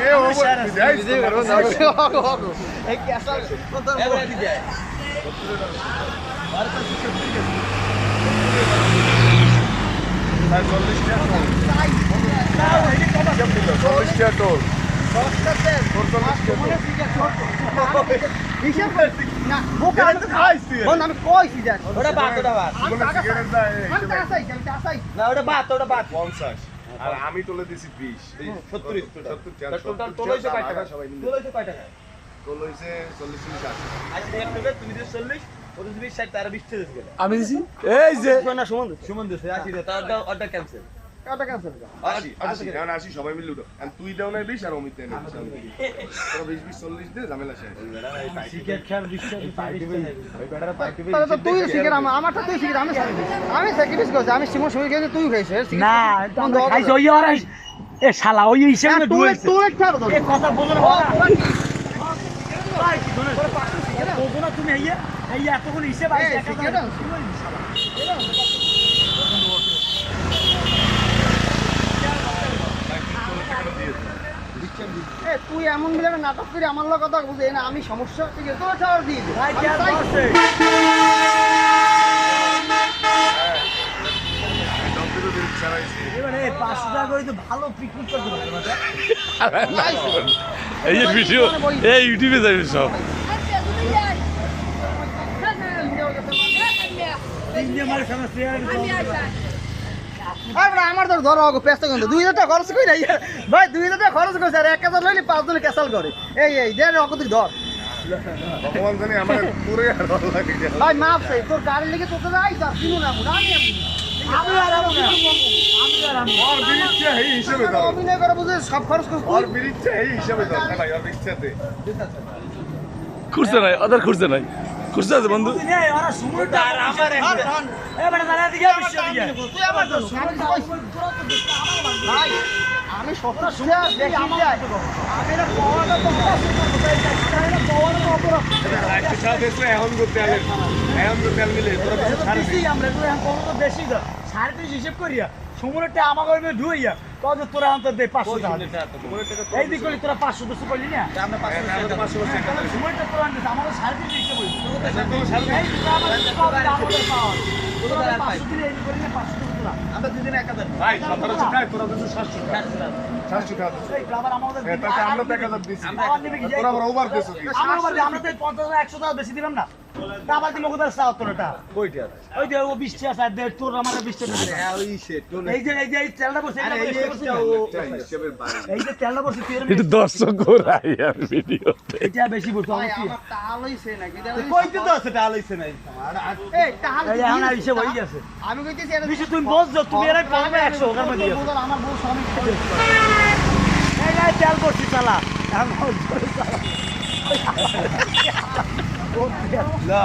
এ ও দেখ চল্লিশ টাকা চল্লিশ টাকা আমি আর তুলে দিছি বিশ সত্তর সবাই আমি দিছি এই যে সুমন আশি তার ওটা ক্যান্সেল ক্যান্সেল এখন আশি সবাই মিলে উঠো। আর তুই দাও না বিশ আর অমিত দেয় না বিশ, বিশ। চল্লিশ দে ঝামেলা শেষ। তুই আমারটা আমি আমি স্যাক্রিফাইস করছি আমি সিমন শুয়ে গেছি তুই খাইছিস না খাইছে ওই আর এ শালা ওই হিসেবে তুই তুই একটা ধর। কথা বলো না তুমি এতক্ষণ হিসেব আইছে সিগারেট আনছি। এ তুই এমন মিলে নাটক করে আমার লোক কথা বুঝে না আমি সমস্যা ঠিক আছে তোর ছাড় দিয়ে দে। ভাই আমি কে চাই- বসে। যন্ত্র দিয়ে ছাড়াইছি এবারে পাঁচশো টাকা করে তো করতে পারতো এই যে ভিডিও এই ইউটিউবে যাবে সব। তিন দিয়ে মারে ফেমাস আরে না, আমার তো ধরো পেস্তা কিন্তু দুই হাজার টাকা খরচ করি না ভাই দুই হাজার টাকা খরচ করছে আর এক হাজার লইলে পাঁচ জনে ক্যাসাল করে। এই এই দেন অগো তুই ধর। ভগবান জানি আমার পুরে আর ভালো লাগে গেল। ভাই চাই তোর গাড়ি লেগে তোকে যাই তার কিনু না আমি আমি। আর আমি অভিনয় করে বুঝে সব খরচ নাই ওদের খুঁজছে নাই। খুঁজছে আছে বন্ধু আমি কইছি। আমি দেখি এখন করতে এখন করতে সাড়ে তিরিশ হিসেব করিয়া সমুদ্রটা আমাকে ধুইয়া তো তোরা অন্তর দে পাঁচশো টাকা এই দিক করলি তোরা পাঁচশো দুশো করলি না? হ্যাঁ, সময়টা তোরা আনছিস আমাদের সাড়ে টাকা তোরা। আমরা দুদিন এক হাজার। ভাই সতেরোশো টাকা তোরা দুশো সাতশো টাকা। হ্যাঁ, আমরা ওভার দিলাম না। চাও তোর এটা কইটা ওই যে ও তোর আমার এই যে এই যে এই তেলটা বসে এই যে একটা ও হিসেবে বাড়ি তেলটা বসে তুই এর দর্শক করাই আর ভিডিওতে। এটা বেশি বলতো আমার কি হইছে নাকি? কইতে তো আছে টাল হইছে নাই এই টাল এই এখন আর হিসেব গেছে। আমি কইতেছি এটা বেশি তুমি তুমি এর মধ্যে। আমার বউ স্বামী এই তেল করছি চালা। এখন Wala.